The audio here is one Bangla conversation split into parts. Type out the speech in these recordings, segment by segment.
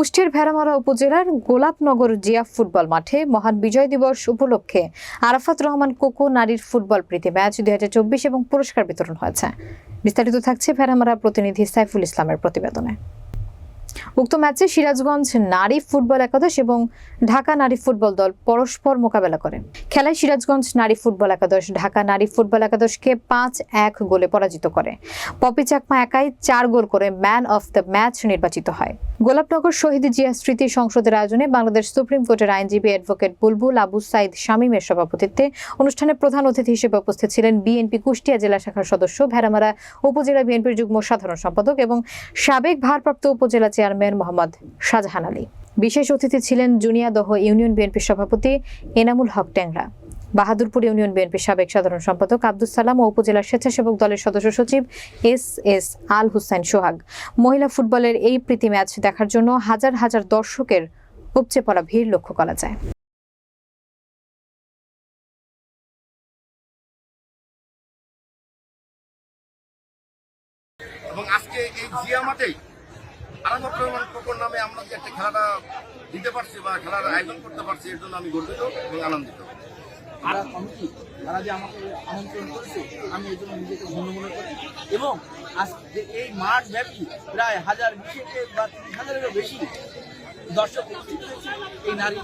কুষ্টিয়ার ভেড়ামারা উপজেলার গোলাপনগর জিয়া ফুটবল মাঠে মহান বিজয় দিবস উপলক্ষে আরাফাত রহমান কোকো নারীর ফুটবল প্রীতি ম্যাচ দুই এবং পুরস্কার বিতরণ হয়েছে। বিস্তারিত থাকছে ভেড়ামারা প্রতিনিধি সাইফুল ইসলামের প্রতিবেদনে। উক্ত ম্যাচে সিরাজগঞ্জ নারী ফুটবল একাদশ এবং ঢাকা নারী ফুটবল দল পরস্পর মোকাবেলা করে খেলায় সিরাজগঞ্জ নারী ফুটবল একাদশ, ঢাকা নারী ফুটবল একাদশকে পাঁচ এক গোলে পরাজিত করে। পপি চাকমা একাই চার গোল করে ম্যান অফ দ্য ম্যাচ নির্বাচিত হয়। গোলাপনগর শহীদ জিয়া স্মৃতি সংসদের আয়োজনে বাংলাদেশ সুপ্রিম কোর্টের আইনজীবী অ্যাডভোকেট বুলবুল আবু সাইদ শামীমের সভাপতিত্বে অনুষ্ঠানে প্রধান অতিথি হিসেবে উপস্থিত ছিলেন বিএনপি কুষ্টিয়া জেলা শাখার সদস্য ভেড়ামারা উপজেলা বিএনপির যুগ্ম সাধারণ সম্পাদক এবং সাবেক ভারপ্রাপ্ত উপজেলা চেয়ারম্যান মোহাম্মদ শাহজাহান আলী। বিশেষ অতিথি ছিলেন জুনিয়াদহ ইউনিয়ন বিএনপির সভাপতি এনামুল হক ট্যাংরা বাহাদুরপুর ইউনিয়ন বিএনপির সাবেক সাধারণ সম্পাদক আব্দুল সালাম ও উপজেলা স্বেচ্ছাসেবক দলের সদস্য সচিব এস এস আল হুসাইন সোহাগ। মহিলা ফুটবলের এই প্রীতি ম্যাচ দেখার জন্য হাজার হাজার দর্শকের উপচে পড়া ভিড় লক্ষ্য করা যায়। এবং আজকে এই জিয়া মাঠেই আরামত রহমান নামে আমরা যে একটা খেলাটা দিতে পারছি বা খেলার আয়োজন করতে পারছি, এর জন্য আমি গর্বিত এবং আনন্দিত। তারা কমিটি, তারা যে আমাকে আমন্ত্রণ করেছে, আমি এই জন্য নিজেকে ধন্য মনে করি। এবং আজ এই মাঠ ব্যাপী প্রায় হাজার বিশেকে বা তিন হাজারেরও বেশি দর্শক উপস্থিত হয়েছে এই নারী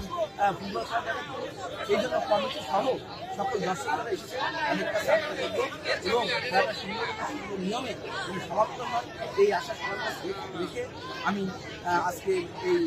ফুটবল খেলা দেখার জন্য। কমিটি সহ সকল দর্শকরা এসেছে। কাছে এবং খেলাটা সুন্দর নিয়মে সমাপ্ত হয় এই আশা সবার রেখে আমি আজকে এই